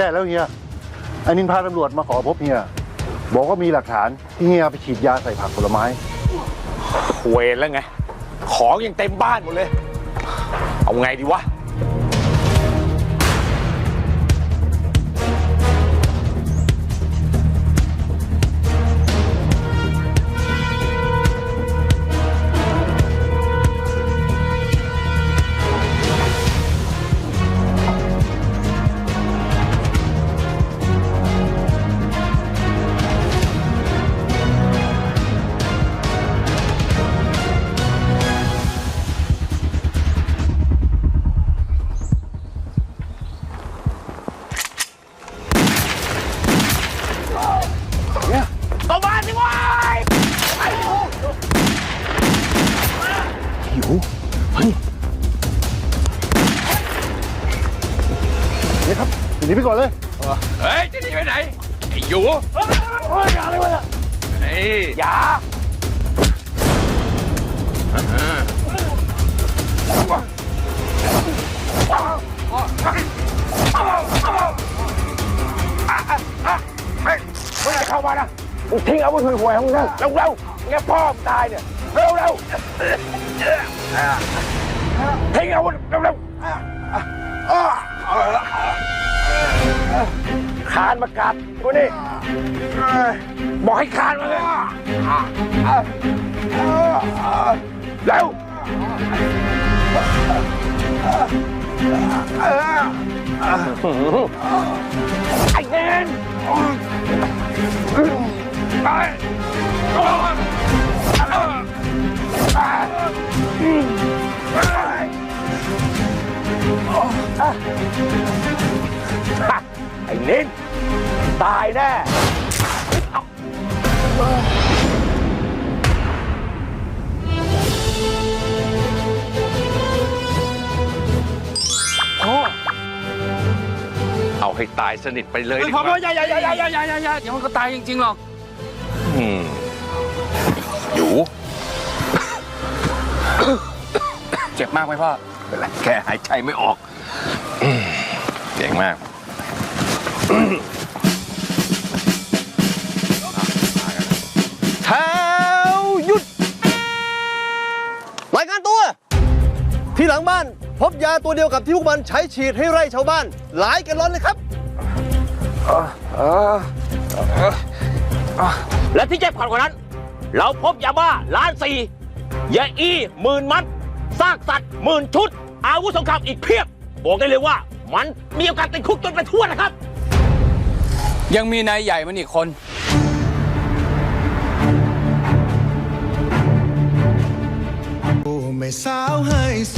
ย่แล้วเฮียอันนินพาตำรวจมาขอพบเฮียบอกว่ามีหลักฐานที่เฮียไปฉีดยาใส่ผักผลไม้ เวรแล้วไง ของยังเต็มบ้านหมดเลย เอาไงดีวะ หิวเฮ้ยเนี่ยครับหนีไปก่อนเลยเฮ้ย จะหนีไปไหน ไอ้หยูเฮ้ยอย่าเลยวะไอ้อย่าเฮ้ยมึงจะเข้ามานะมึงทิ้งอาวุธห่วยๆของมึงนะเร็วเร็วๆงั้นพ่อมึงตายเนี่ย เร็วเร็วๆทิ้งอาวุธเร็วเร็วๆคานมากัดกูนี่บอกให้คานมาเลยเร็วไอ้เงินไป ไอ้นินตายแน่เอาให้ตายสนิทไปเลยดีพกอพอว่าอย่าอย่าอย่าอย่าอย่าอย่าอย่าเดี๋ยวมันก็ตายจริงๆหรอก อืมอยู่เจ็บมากไหมพ่อเป็นไรแค่หายใจไม่ออกอืม เก่งมากแถวหยุด รายงานตัว ที่หลังบ้าน พบยาตัวเดียวกับที่พวกมันใช้ฉีดให้ไร่ชาวบ้าน หลายแกลลอนเลยครับ และที่เจ็บขัดกว่านั้น เราพบยาบ้าล้านสี่ยาอีหมื่นมัดซากสัตว์หมื่นชุด อาวุธสงครามอีกเพียบ บอกได้เลยว่า มันมีโอกาสติดคุกจนไปทั่วนะครับ ยังมีนายใหญ่มันอีกคน โอ้แม่สาวให้โซ